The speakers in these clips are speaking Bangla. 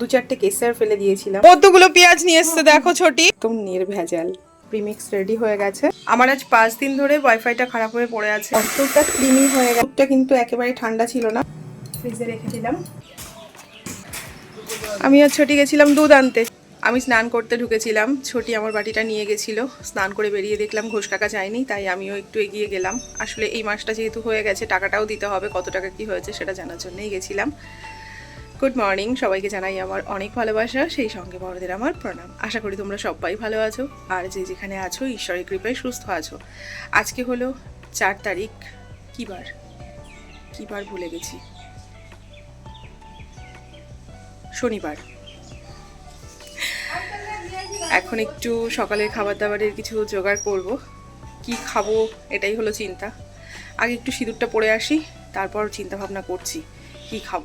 দু চারটে কেসার ফেলে দিয়েছিলাম। কতগুলো পেঁয়াজ নিয়ে এসছে দেখো ছোটি। একদম নির্ভেজাল। প্রিমিক্স রেডি হয়ে গেছে। আমার আজ পাঁচ দিন ধরে ওয়াইফাইটা খারাপ হয়ে পড়ে আছে। কতটা ক্রিমি হয়ে গেছে। কিন্তু একেবারে ঠান্ডা ছিল না। ফ্রিজে রেখে দিলাম। আমি আর ছোটি গেছিলাম দুধ আনতে। আমি স্নান করতে ঢুকেছিলাম। ছোটি আমার বাটিটা নিয়ে গেছিল। স্নান করে বেরিয়ে দেখলাম ঘোষ কাকা যায়নি তাই আমিও একটু এগিয়ে গেলাম। আসলে এই মাসটা যেহেতু হয়ে গেছে টাকাটাও দিতে হবে কত টাকা কি হয়েছে সেটা জানার জন্যই গেছিলাম। গুড মর্নিং সবাইকে জানাই আমার অনেক ভালোবাসা, সেই সঙ্গে বড়দের আমার প্রণাম। আশা করি তোমরা সবাই ভালো আছো, আর যে যেখানে আছো, ঈশ্বরের কৃপায় সুস্থ আছো। আজকে হলো চার তারিখ, কী বার? কী বার ভুলে গেছি। শনিবার। এখন একটু সকালের খাবার দাবারের কিছু জোগাড় করব। কি খাব, এটাই হলো চিন্তা। আগে একটু সিঁদুরটা পরে আসি, তারপর চিন্তা ভাবনা করছি, কি খাব।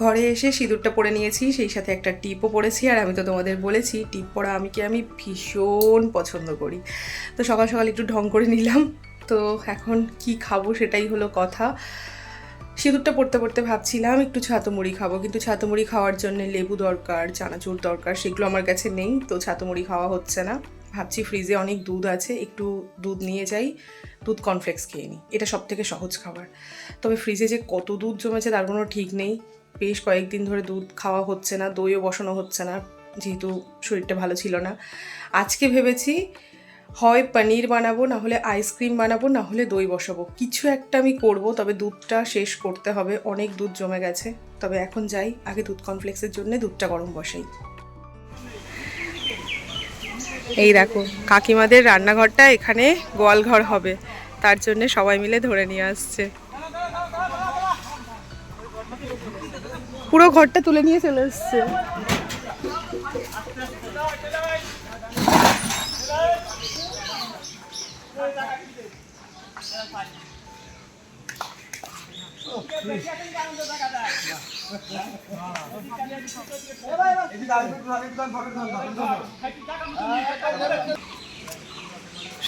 ঘরে এসে সিঁদুরটা পরে নিয়েছি, সেই সাথে একটা টিপও পরেছি, আর আমি তো তোমাদের বলেছি, টিপ পরা আমি কি আমি ভীষণ পছন্দ করি। তো সকাল সকাল একটু ঢং করে নিলাম, তো এখন কি খাব সেটাই হলো কথা। সিঁদুরটা পড়তে পড়তে ভাবছিলাম একটু ছাতু মুড়ি খাব, কিন্তু ছাতু মুড়ি খাওয়ার জন্য লেবু দরকার, চানাচুর দরকার, সেগুলো আমার কাছে নেই, তো ছাতু মুড়ি খাওয়া হচ্ছে না। ভাবছি ফ্রিজে অনেক দুধ আছে, একটু দুধ নিয়ে যাই, দুধ কর্নফ্লেক্স খেয়ে নিই, এটা সব থেকে সহজ খাবার। তবে ফ্রিজে যে কত দুধ জমেছে তার কোনো ঠিক নেই। বেশ কয়েকদিন ধরে দুধ খাওয়া হচ্ছে না, দইও বসানো হচ্ছে না, যেহেতু শরীরটা ভালো ছিল না। আজকে ভেবেছি হয় পনির বানাবো, না হলে আইসক্রিম বানাবো, না হলে দই বসাবো। কিছু একটা আমি করব, তবে দুধটা শেষ করতে হবে। অনেক দুধ জমে গেছে। তবে এখন যাই, আগে দুধ কমপ্লেক্সের জন্য দুধটা গরম বসাই। এই দেখো, কাকিমাদের রান্নাঘরটা এখানে গোয়ালঘর হবে। তার জন্য সবাই মিলে ধরে নিয়ে আসছে। পুরো ঘরটা তুলে নিয়ে চলে এসছে।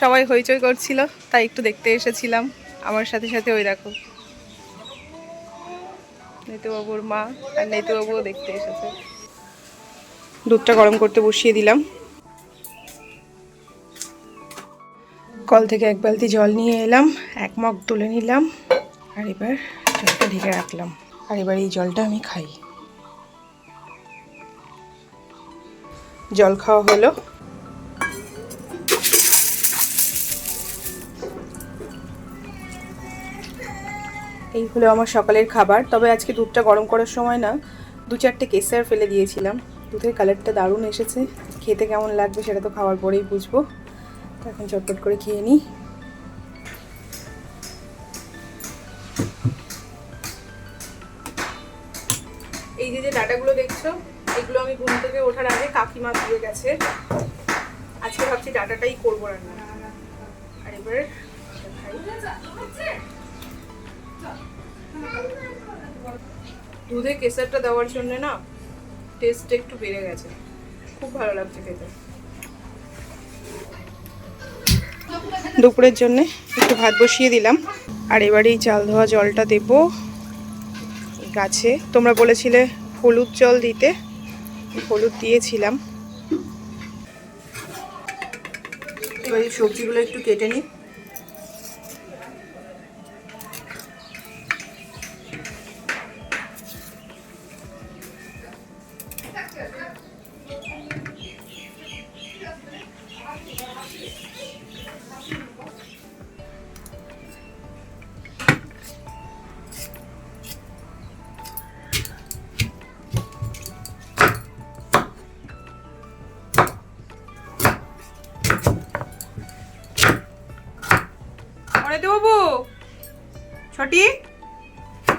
সবাই হইচই করছিল, তাই একটু দেখতে এসেছিলাম। আমার সাথে সাথে ওই দেখো। নেতুবাবুর মা আর নেতুবাবুও দেখতে এসেছে। দুধটা গরম করতে বসিয়ে দিলাম। কল থেকে এক বালতি জল নিয়ে এলাম, এক মগ তুলে নিলাম, আর এবার জলটা ঢেকে রাখলাম। আর এবার এই জলটা আমি খাই। জল খাওয়া হলো। এই হলো আমার সকালের খাবার। তবে আজকে দুধটা গরম করার সময় না, দু চারটে কেসার ফেলে দিয়েছিলাম। দুধের কালারটা দারুণ এসেছে। খেতে কেমন লাগবে সেটা তো খাওয়ার পরেই বুঝব। এখন চটপট করে খেয়ে নিই। এই যে যে ডাটাগুলো দেখছ, এগুলো আমি ঘুম থেকে ওঠার আগে কাকিমা দিয়ে গেছে। আজকে ভাবছি ডাটাটাই করব রান্না। আর এবার দুধে কেসারটা দেওয়ার জন্য না টেস্ট একটু বেড়ে গেছে। খুব ভালো লাগছে খেতে। দুপুরের জন্য একটু ভাত বসিয়ে দিলাম। আর এবারে এই চাল ধোয়া জলটা দেব গাছে। তোমরা বলেছিলে হলুদ জল দিতে হলুদ দিয়েছিলাম। এবার এই সবজিগুলো একটু কেটে নিই।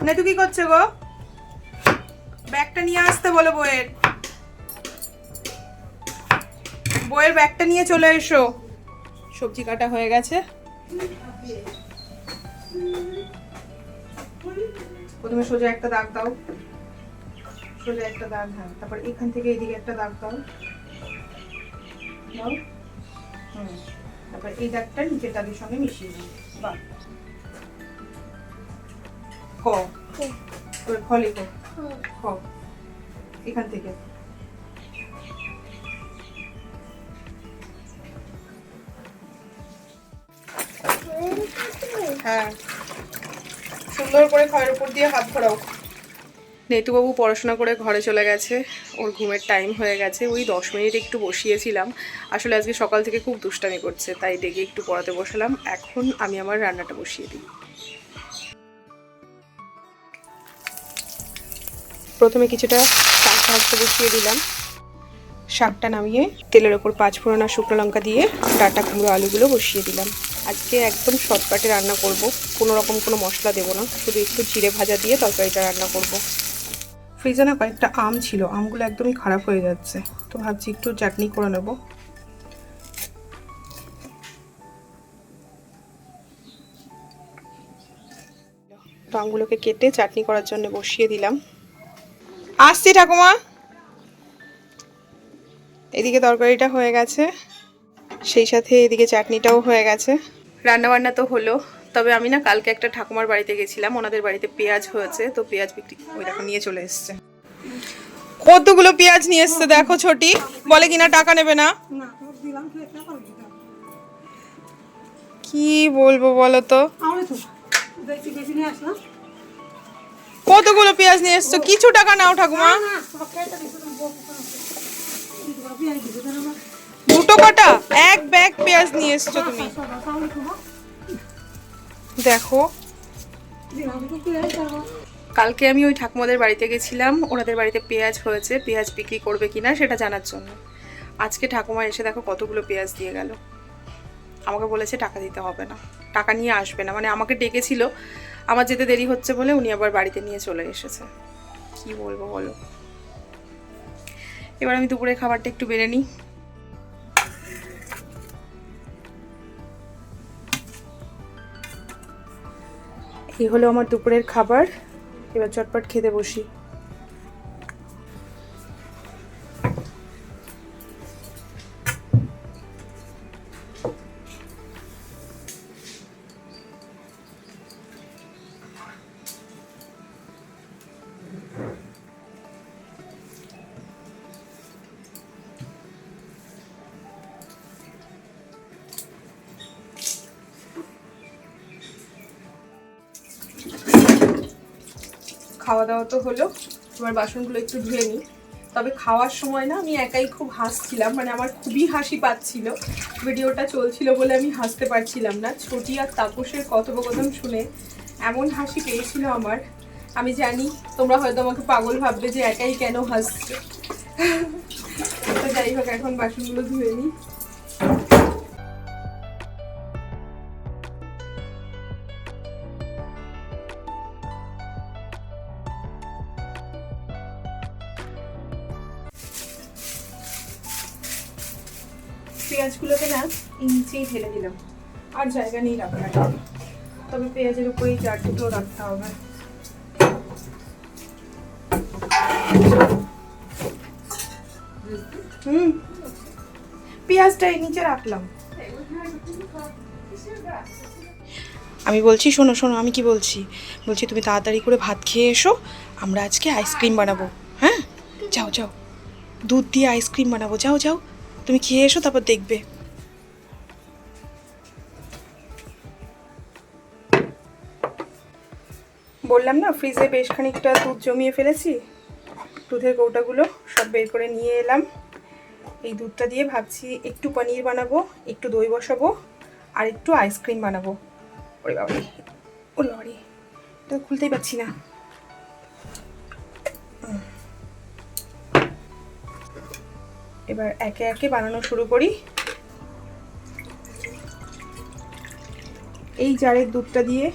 না তুই কি করছে গো? ব্যাগটা নিয়ে আসতে বলো বইয়ের। বইয়ের ব্যাগটা নিয়ে চলে এসো। সবজি কাটা হয়ে গেছে। প্রথমে সোজা একটা দাগ দাও। সোজা একটা দাগ হ্যাঁ। তারপর এখান থেকে এইদিকে একটা দাগ দাও। দাও। হুম। তারপর এই দাগটা নিচের দাগের সঙ্গে মিশিয়ে দাও বাহ। খ লেখো খ এখান থেকে। হ্যাঁ। সুন্দর করে খয়ের উপর দিয়ে হাত ঘোরাও। নেতুবাবু পড়াশোনা করে ঘরে চলে গেছে। ওর ঘুমের টাইম হয়ে গেছে। ওই দশ মিনিট একটু বসিয়েছিলাম। আসলে আজকে সকাল থেকে খুব দুষ্টামি করছে তাই ডেকে একটু পড়াতে বসালাম। এখন আমি আমার রান্নাটা বসিয়ে দিই। প্রথমে কিছুটা শাক ভাজতে বসিয়ে দিলাম। শাকটা নামিয়ে তেলের ওপর পাঁচ ফোড়ন আর শুকনো লঙ্কা দিয়ে ডাটা কুমড়ো আলুগুলো বসিয়ে দিলাম। আজকে একদম শর্টকাটে রান্না করব। কোনো রকম কোনো মশলা দেবো না। শুধু একটু জিরে ভাজা দিয়ে তরকারিটা রান্না করব। ফ্রিজে না কয়েকটা আম ছিল। আমগুলো একদমই খারাপ হয়ে যাচ্ছে। তো ভাবছি একটু চাটনি করে নেব। তো আমগুলোকে কেটে চাটনি করার জন্য বসিয়ে দিলাম। আসছি ঠাকুমা। এদিকে তরকারিটা হয়ে গেছে। সেই সাথে এদিকে চাটনিটাও হয়ে গেছে। রান্না বান্না তো হলো, তবে আমি না কালকে একটা ঠাকুমার বাড়িতে গেছিলাম, ওনাদের বাড়িতে পেঁয়াজ হয়েছে, তো পেঁয়াজ বিক্রি ওই দেখো নিয়ে চলে এসছে। কতগুলো পেঁয়াজ নিয়ে এসছে দেখো ছোটি, বলে কিনা টাকা নেবে না। কি বলব বলো তো? কতগুলো পেঁয়াজ নিয়ে এসছো? কিছু টাকা নাও, ঠাকুমা। দুটো কটা? এক ব্যাগ পেঁয়াজ নিয়ে এসছো তুমি। দেখো। কালকে আমি ওই ঠাকুমাদের বাড়িতে গেছিলাম। ওনাদের বাড়িতে পেঁয়াজ হয়েছে। পেঁয়াজ বিক্রি করবে কিনা সেটা জানার জন্য। আজকে ঠাকুমা এসে দেখো কতগুলো পেঁয়াজ দিয়ে গেল। আমাকে বলেছে টাকা দিতে হবে না। টাকা নিয়ে আসবে না। মানে আমাকে ডেকেছিল। আমার যেতে দেরি হচ্ছে বলে উনি আবার বাড়িতে নিয়ে চলে এসেছে। কি বলব বলো? এবার আমি দুপুরে খাবারটা একটু বেড়ে নিই। এই হলো আমার দুপুরের খাবার। এবার চটপট খেতে বসি। খাওয়া দাওয়া তো হলো। এবার বাসনগুলো একটু ধুয়ে নিই। তবে খাওয়ার সময় না আমি একাই খুব হাসছিলাম মানে আমার খুবই হাসি পাচ্ছিল। ভিডিওটা চলছিল বলে আমি হাসতে পারছিলাম না। ছোটি আর তাপসের কথোপকথন শুনে এমন হাসি পেয়েছিল আমার। আমি জানি তোমরা হয়তো আমাকে পাগল ভাববে যে একাই কেন হাসছে। তো যাই হোক, এখন বাসনগুলো ধুয়ে নিই। পেঁয়াজগুলোকে না নিচেই ঢেলে দিলাম। আর জায়গা নেই রাখার। তবে পেঁয়াজের উপরেই চার চারটুকু রাখতে হবে। হুম। পেঁয়াজটা নিচে রাখলাম। আমি বলছি, শোনো শোনো, আমি কি বলছি? বলছি, তুমি তাড়াতাড়ি করে ভাত খেয়ে এসো, আমরা আজকে আইসক্রিম বানাবো। হ্যাঁ? যাও যাও। দুধ দিয়ে আইসক্রিম বানাবো। যাও যাও। তুমি খেয়ে এসো, তারপর দেখবে। বললাম না ফ্রিজে বেশ খানিকটা দুধ জমিয়ে ফেলেছি। দুধের কৌটাগুলো সব বের করে নিয়ে এলাম। এই দুধটা দিয়ে ভাবছি একটু পনির বানাবো, একটু দই বসাবো, আর একটু আইসক্রিম বানাবো। ওরে বাবারি ও বাবারি এটা তো খুলতেই পারছি না। এবার একে একে বানানো শুরু করি। এই জারের দুধটা দিয়ে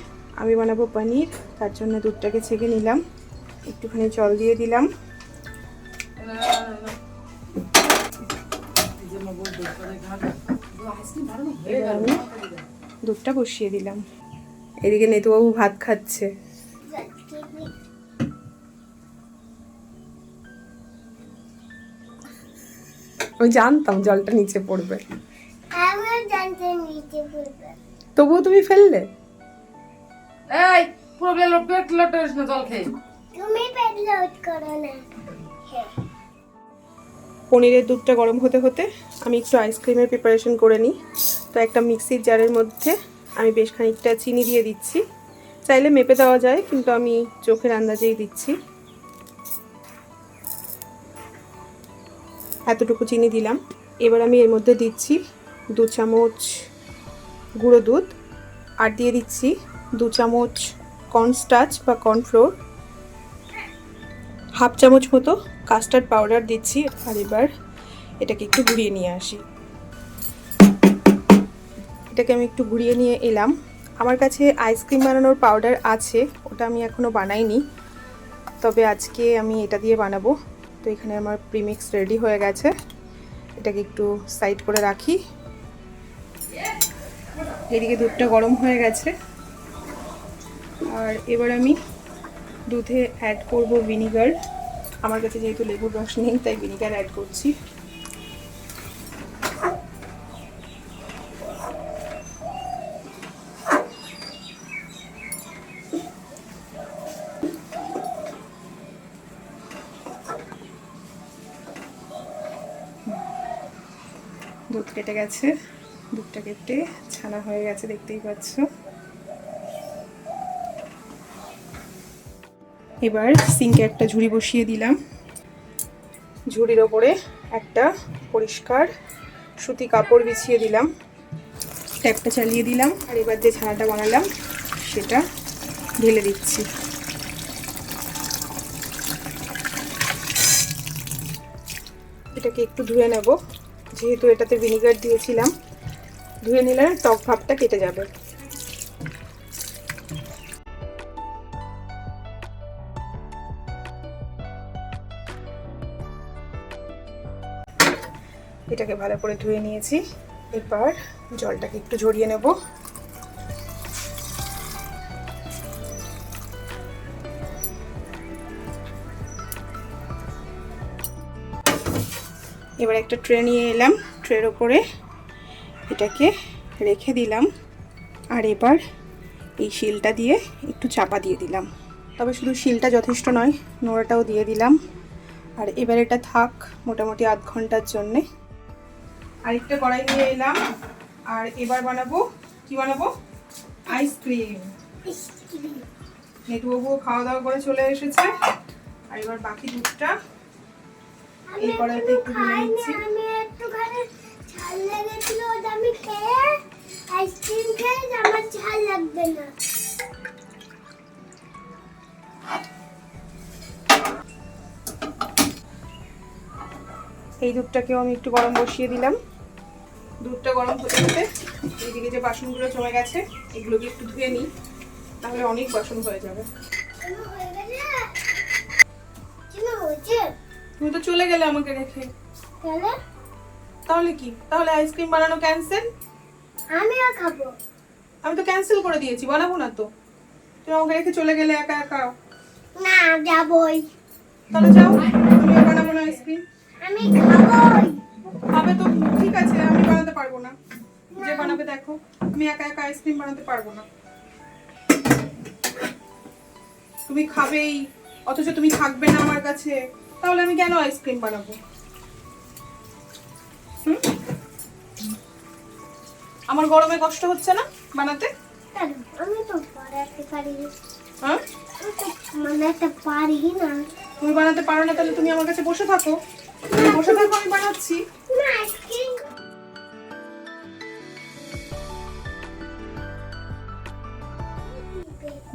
আমি বানাবো পনির, তার জন্য দুধটাকে ছেঁকে নিলাম। একটুখানি জল দিয়ে দিলাম। দুধটা বসিয়ে দিলাম। এদিকে নেতুবাবু ভাত খাচ্ছে। আমি জানতাম জলটা নিচে পড়বে। তবুও তুমি ফেললে? এই পুরো পেট লটেস না জল খেয়ে। তুমি পেট লোড করো না। হ্যাঁ। পনিরের দুধটা গরম হতে হতে আমি একটু আইসক্রিমের প্রিপারেশন করে নিই। তো একটা মিক্সির জারের মধ্যে আমি বেশ খানিকটা চিনি দিয়ে দিচ্ছি। চাইলে মেপে দেওয়া যায় কিন্তু আমি চোখের আন্দাজেই দিচ্ছি। এতটুকু চিনি দিলাম। এবার আমি এর মধ্যে দিচ্ছি দু চামচ গুঁড়ো দুধ আর দিয়ে দিচ্ছি দু চামচ কর্নস্টাচ বা কর্নফ্লোর হাফ চামচ মতো কাস্টার্ড পাউডার দিচ্ছি আর এবার এটাকে একটু ঘুরিয়ে নিয়ে আসি। এটাকে আমি একটু ঘুরিয়ে নিয়ে এলাম। আমার কাছে আইসক্রিম বানানোর পাউডার আছে, ওটা আমি এখনও বানাইনি। তবে আজকে আমি এটা দিয়ে বানাবো। তো এখানে আমার প্রিমিক্স রেডি হয়ে গেছে। এটাকে একটু সাইড করে রাখি। এদিকে দুধটা গরম হয়ে গেছে। আর এবার আমি দুধে অ্যাড করব ভিনিগার আমার কাছে যেহেতু লেবুর রস নেই, তাই ভিনিগার অ্যাড করছি। দুধ কেটে গেছে। দুধটা কেটে ছানা হয়ে গেছে, দেখতেই পাচ্ছ। এবার সিঙ্কে একটা ঝুড়ি বসিয়ে দিলাম। ঝুড়ির ওপরে একটা পরিষ্কার সুতি কাপড় বিছিয়ে দিলাম। ট্যাপটা চালিয়ে দিলাম, আর এবার যে ছানাটা বানালাম, সেটা ঢেলে দিচ্ছি। এটাকে একটু ধুয়ে নেব। যেহেতু এটাতে ভিনিগার দিয়েছিলাম, ধুয়ে নিলে টক ভাবটা কেটে যাবে। এটাকে ভালো করে ধুয়ে নিয়েছি। এরপর জলটাকে একটু ঝরিয়ে নেব। এবার একটা ট্রে নিয়ে এলাম। ট্রের ওপরে এটাকে রেখে দিলাম। আর এবার এই শিলটা দিয়ে একটু চাপা দিয়ে দিলাম। তবে শুধু শিলটা যথেষ্ট নয় নোড়াটাও দিয়ে দিলাম। আর এবার এটা থাক মোটামুটি আধ ঘণ্টার জন্যে। আরেকটা কড়াই নিয়ে এলাম। আর এবার বানাবো কি বানাবো? আইসক্রিম নেটুবাবু খাওয়া দাওয়া করে চলে এসেছে। আর এবার বাকি দুধটা এই কড়াইতে একটু ঢেলে নিচ্ছি আমি একটুখানি ঝাল লেগেছিল ওটা আমি খেয়ে আইসক্রিম খেয়ে আমার ঝাল লাগবে না। এই দুধটাকেও আমি একটু গরম বসিয়ে দিলাম। দুধটা গরম হতে হতে এইদিকে যে বাসনগুলো জমে গেছে এগুলোকে একটু ধুয়ে নিই তাহলে অনেক বাসন হয়ে যাবে। হয়ে গেছে? তুমি তো চলে গেলে আমাকে রেখে। তাহলে তাহলে কি? তাহলে আইসক্রিম বানানো ক্যান্সেল আমি আর খাব। আমি তো ক্যান্সেল করে দিয়েছি বানাবো না তো। তুমি আমাকে রেখে চলে গেলে একা একা? না যাবই। তাহলে যাও আমিও বানাবো না আইসক্রিম। আমি খাবই। খাবে তো ঠিক আছে আমি বানাতে পারব না। যে বানাবে দেখো আমি একা একা আইসক্রিম বানাতে পারব না। তুমি খাবেই অথচ তুমি থাকবে না আমার কাছে। তাহলে আমি কেন আইসক্রিম বানাবো? হুম? আমার গরমে কষ্ট হচ্ছে না বানাতে? আমি তো বানাতে পারি হ্যাঁ? বানাতে পারি না। তুমি বানাতে পারো না তাহলে তুমি আমার কাছে বসে থাকো। বসে থাকো আমি বানাচ্ছি। না আইসক্রিম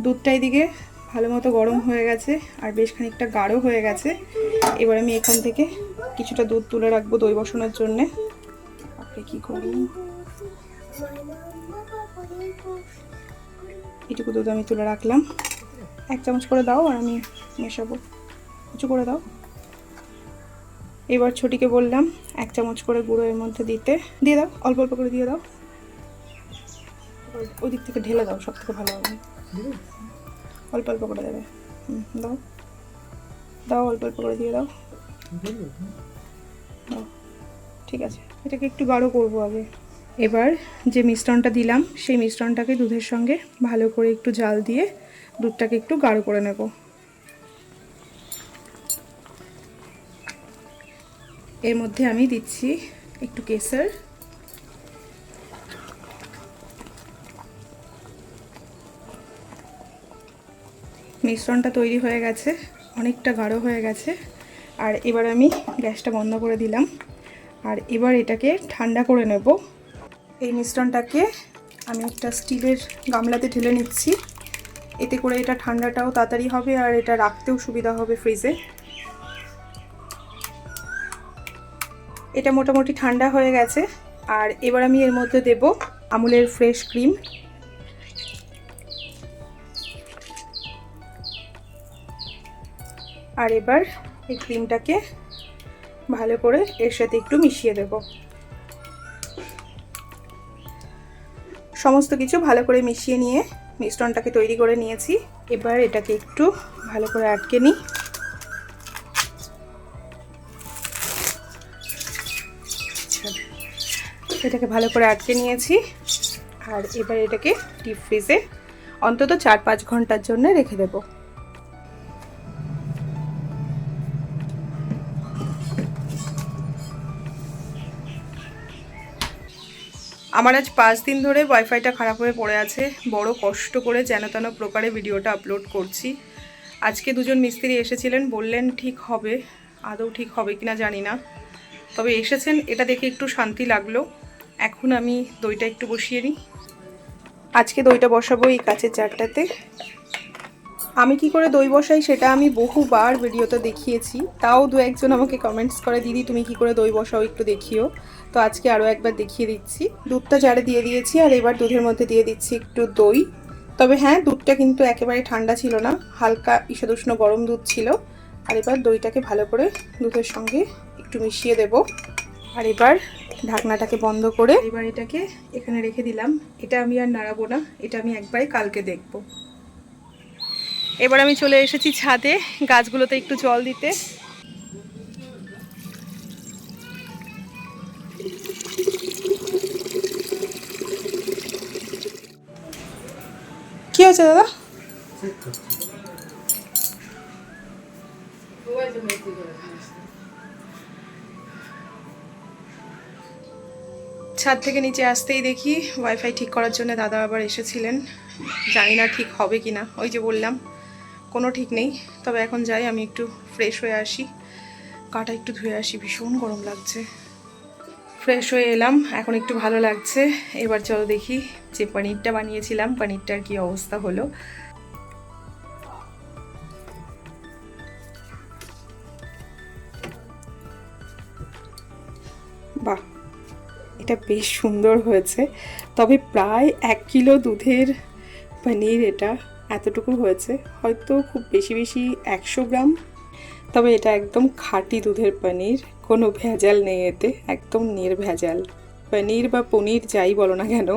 দুধটা এদিকে। ভালো মতো গরম হয়ে গেছে, আর বেশ খানিকটা গাঢ় হয়ে গেছে। এবার আমি এখান থেকে কিছুটা দুধ তুলে রাখব দই বসানোর জন্যে। আপনি কি করি এটুকু দুধ আমি তুলে রাখলাম। এক চামচ করে দাও আর আমি মেশাবো। কিছু করে দাও। এবার ছোটিকে বললাম এক চামচ করে গুঁড়ো এর মধ্যে দিতে। দিয়ে দাও, অল্প অল্প করে দিয়ে দাও। ওই দিক থেকে ঢেলে দাও সব থেকে ভালো হবে। অল্প অল্প করে দেবে। হুম, দাও। দাও অল্প অল্প করে দিয়ে দাও। দাও। ঠিক আছে। এটাকে একটু গাঢ় করব আগে। এবার যে মিশ্রণটা দিলাম সেই মিশ্রণটাকে দুধের সঙ্গে ভালো করে একটু জাল দিয়ে দুধটাকে একটু গাঢ় করে নেব। এর মধ্যে আমি দিচ্ছি একটু কেসার মিশ্রণটা তৈরি হয়ে গেছে, অনেকটা গাঢ় হয়ে গেছে। আর এবার আমি গ্যাসটা বন্ধ করে দিলাম। আর এবার এটাকে ঠান্ডা করে নেব। এই মিশ্রণটাকে আমি একটা স্টিলের গামলাতে ঢেলে নিচ্ছি। এতে করে এটা ঠান্ডাটাও তাড়াতাড়ি হবে আর এটা রাখতেও সুবিধা হবে ফ্রিজে। এটা মোটামুটি ঠান্ডা হয়ে গেছে। আর এবার আমি এর মধ্যে দেব আমুলের ফ্রেশ ক্রিম। আর এবার এই ক্রিমটাকে ভালো করে এর সাথে একটু মিশিয়ে দেব। সমস্ত কিছু ভালো করে মিশিয়ে নিয়ে মিশ্রণটাকে তৈরি করে নিয়েছি। এবার এটাকে একটু ভালো করে আটকে নিই। এটাকে ভালো করে আটকে নিয়েছি। আর এবার এটাকে ডিপ ফ্রিজে অন্তত চার পাঁচ ঘণ্টার জন্য রেখে দেবো। আমার আজ পাঁচ দিন ধরে ওয়াইফাইটা খারাপ হয়ে পড়ে আছে। বড় কষ্ট করে যেন তেন প্রকারে ভিডিওটা আপলোড করছি। আজকে দুজন মিস্ত্রি এসেছিলেন, বললেন ঠিক হবে, আদৌ ঠিক হবে কিনা জানি না। তবে এসেছেন, এটা দেখে একটু শান্তি লাগল। এখন আমি দইটা একটু বসিয়ে নিই। আজকে দইটা বসাবো এই কাঁচের চারটাতে আমি কি করে দই বসাই সেটা আমি বহুবার ভিডিওতে দেখিয়েছি। তাও দু একজন আমাকে কমেন্টস করে, দিদি, তুমি কি করে দই বসাও একটু দেখিও। তো আজকে আরও একবার দেখিয়ে দিচ্ছি। দুধটা জারে দিয়ে দিয়েছি আর এবার দুধের মধ্যে দিয়ে দিচ্ছি একটু দই। তবে হ্যাঁ দুধটা কিন্তু একেবারে ঠান্ডা ছিল না, হালকা ঈষদুষ্ণ গরম দুধ ছিল। আর এবার দইটাকে ভালো করে দুধের সঙ্গে একটু মিশিয়ে দেব। আর এবার ঢাকনাটাকে বন্ধ করে এবার এটাকে এখানে রেখে দিলাম। এটা আমি আর নাড়াবো না, এটা আমি একবারে কালকে দেখব। এবার আমি চলে এসেছি ছাদে গাছগুলোতে একটু জল দিতে। কি হয়েছে দাদা? ছাদ থেকে নিচে আসতেই দেখি ওয়াইফাই ঠিক করার জন্য দাদা আবার এসেছিলেন। জানি না ঠিক হবে কি না ওই যে বললাম। কোনো ঠিক নেই। তবে এখন যাই, আমি একটু ফ্রেশ হয়ে আসি। কাটা একটু ধুয়ে আসি, ভীষণ গরম লাগছে। ফ্রেশ হয়ে এলাম, এখন একটু ভালো লাগছে। এবার চলো দেখি যে পনিরটা বানিয়েছিলাম, পনিরটার কি অবস্থা হলো। বাহ, এটা বেশ সুন্দর হয়েছে। তবে প্রায় এক কিলো দুধের পনির এটা। এতটুকু হয়েছে। হয়তো খুব বেশি বেশি একশো গ্রাম। তবে এটা একদম খাঁটি দুধের পনির। কোনো ভেজাল নেই এতে। একদম নির্ভেজাল। পনির বা পনির যাই বলো না কেন,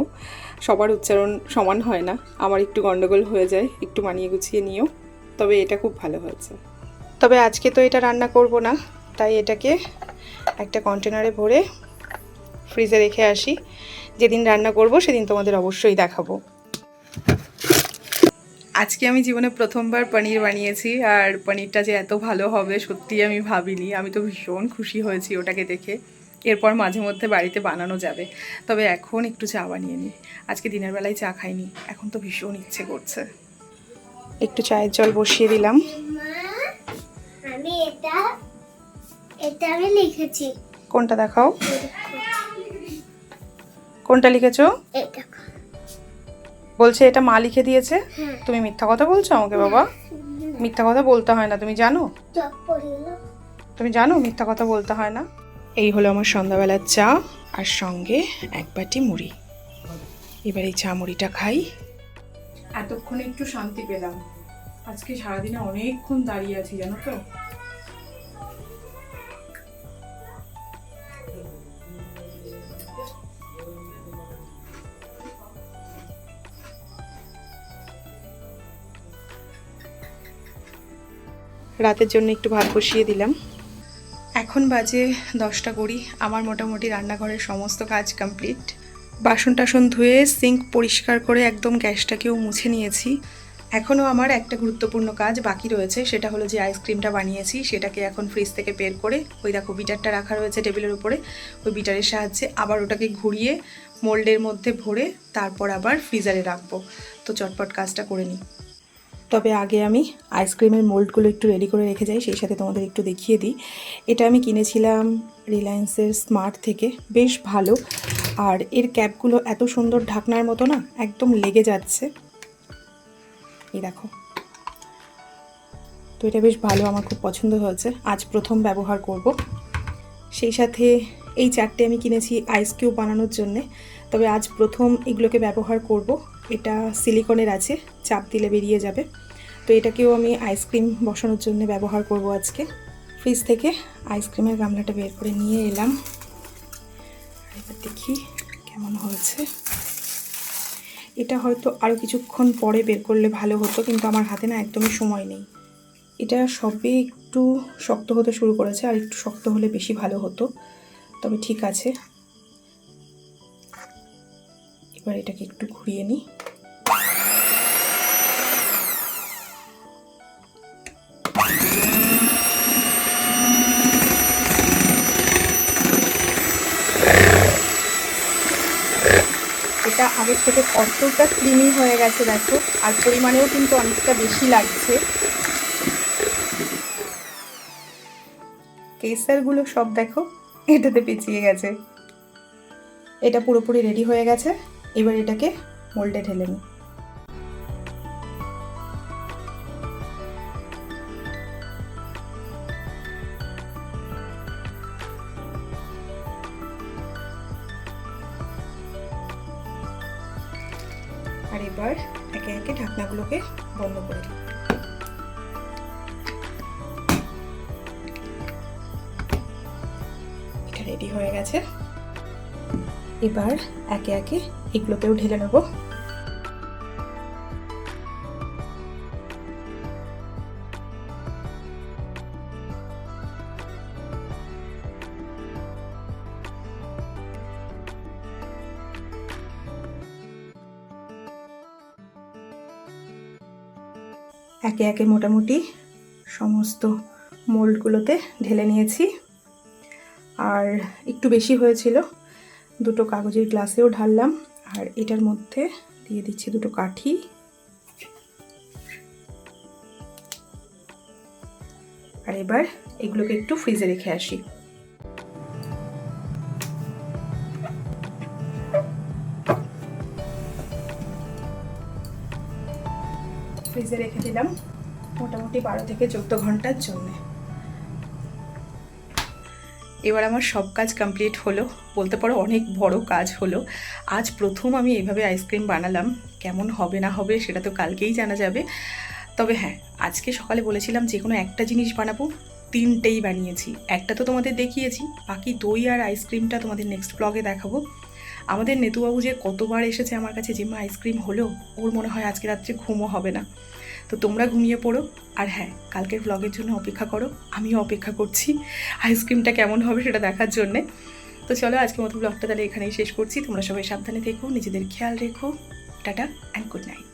সবার উচ্চারণ সমান হয় না। আমার একটু গন্ডগোল হয়ে যায়। একটু মানিয়ে গুছিয়ে নিও। তবে এটা খুব ভালো হয়েছে। তবে আজকে তো এটা রান্না করব না। তাই এটাকে একটা কন্টেনারে ভরে ফ্রিজে রেখে আসি। যেদিন রান্না করব, সেদিন তোমাদের অবশ্যই দেখাবো। আজকে আমি জীবনে প্রথমবার পনির বানিয়েছি আর পনিরটা যে এত ভালো হবে সত্যি আমি ভাবিনি। আমি তো ভীষণ খুশি হয়েছি ওটাকে দেখে। এরপর মাঝে মধ্যে বাড়িতে বানানো যাবে। তবে এখন একটু চা বানিয়ে নিই। আজকে দিনের বেলায় চা খাইনি। এখন তো ভীষণ ইচ্ছে করছে। একটু চায়ের জল বসিয়ে দিলাম। আমি এটা এটা আমি লিখেছি। কোনটা দেখাও? কোনটা লিখেছো? এটা। বলছে এটা মা লিখে দিয়েছে। হ্যাঁ। তুমি মিথ্যা কথা বলছো আমাকে বাবা। মিথ্যা কথা বলতে হয় না তুমি জানো? তুমি জানো মিথ্যা কথা বলতে হয় না? এই হলো আমার সন্ধ্যাবেলার চা আর সঙ্গে এক বাটি মুড়ি। এবার এই চা মুড়িটা খাই। এতক্ষণে একটু শান্তি পেলাম। আজকে সারাদিনে অনেকক্ষণ দাঁড়িয়ে আছি জানো তো? রাতের জন্য একটু ভাত বসিয়ে দিলাম। এখন বাজে দশটা করি আমার মোটামুটি রান্নাঘরের সমস্ত কাজ কমপ্লিট। বাসন টাসন ধুয়ে সিঙ্ক পরিষ্কার করে একদম গ্যাসটাকেও মুছে নিয়েছি। এখনও আমার একটা গুরুত্বপূর্ণ কাজ বাকি রয়েছে, সেটা হলো যে আইসক্রিমটা বানিয়েছি, সেটাকে এখন ফ্রিজ থেকে বের করে ওই দেখো বিটারটা রাখা রয়েছে টেবিলের উপরে, ওই বিটারের সাহায্যে আবার ওটাকে ঘুরিয়ে মোল্ডের মধ্যে ভরে তারপর আবার ফ্রিজারে রাখব। তো চটপট কাজটা করে নিই। তবে আগে আমি আইসক্রিমের মোল্ডগুলো একটু রেডি করে রেখে যাই, সেই সাথে তোমাদের একটু দেখিয়ে দিই। এটা আমি কিনেছিলাম রিলায়েন্সের স্মার্ট থেকে, বেশ ভালো। আর এর ক্যাপগুলো এত সুন্দর ঢাকনার মতো না, একদম লেগে যাচ্ছে। এই দেখো। তো এটা বেশ ভালো, আমার খুব পছন্দ হয়েছে। আজ প্রথম ব্যবহার করব। সেই সাথে এই চারটে আমি কিনেছি আইস কিউব বানানোর জন্যে। তবে আজ প্রথম এগুলোকে ব্যবহার করব। এটা সিলিকনের আছে। চাপ দিলে বেরিয়ে যাবে। তো এটাকেও আমি আইসক্রিম বসানোর জন্য ব্যবহার করব আজকে। ফ্রিজ থেকে আইসক্রিমের গামলাটা বের করে নিয়ে এলাম। এবার দেখি কেমন হয়েছে। এটা হয়তো আরও কিছুক্ষণ পরে বের করলে ভালো হতো, কিন্তু আমার হাতে না একদমই সময় নেই। এটা সবে একটু শক্ত হতে শুরু করেছে, আর একটু শক্ত হলে বেশি ভালো হতো। তবে ঠিক আছে। এবার এটাকে একটু ঘুরিয়ে নিই। এটা আগের থেকে কতটা ক্রিমি হয়ে গেছে দেখো, আর পরিমাণেও কিন্তু অনেকটা বেশি লাগছে। কেসারগুলো সব দেখো, এটাতে পেঁচিয়ে গেছে। এটা পুরোপুরি রেডি হয়ে গেছে, এবার এটাকে মোল্ডে ঢেলে নিই। একে একে এগুলোকেও ঢেলে নেব। একে একে মোটামুটি সমস্ত মোল্ডগুলোতে ঢেলে নিয়েছি। আর একটু বেশি হয়েছিল দুটো কাগজের গ্লাসেও ঢাললাম আর এটার মধ্যে দিয়ে দিচ্ছি দুটো কাঠি। আর এবার এগুলোকে একটু ফ্রিজে রেখে আসি। ফ্রিজে রেখে দিলাম মোটামুটি বারো থেকে চোদ্দ ঘণ্টার জন্যে। এবার আমার সব কাজ কমপ্লিট হলো। বলতে পারো অনেক বড় কাজ হলো। আজ প্রথম আমি এইভাবে আইসক্রিম বানালাম। কেমন হবে না হবে সেটা তো কালকেই জানা যাবে। তবে হ্যাঁ আজকে সকালে বলেছিলাম যে কোনো একটা জিনিস বানাবো। তিনটেই বানিয়েছি। একটা তো তোমাদের দেখিয়েছি। বাকি দই আর আইসক্রিমটা তোমাদের নেক্সট ব্লগে দেখাবো। আমাদের নেতুবাবু যে কতবার এসেছে আমার কাছে জিম্মা আইসক্রিম হলো? ওর মনে হয় আজকে রাত্রে ঘুমও হবে না। তো তোমরা ঘুমিয়ে পড়ো। আর হ্যাঁ কালকের ব্লগের জন্য অপেক্ষা করো। আমিও অপেক্ষা করছি। আইসক্রিমটা কেমন হবে সেটা দেখার জন্যে। তো চলো, আজকের মতো ব্লগটা তাহলে এখানেই শেষ করছি। তোমরা সবাই সাবধানে থেকো, নিজেদের খেয়াল রেখো। Tata and good night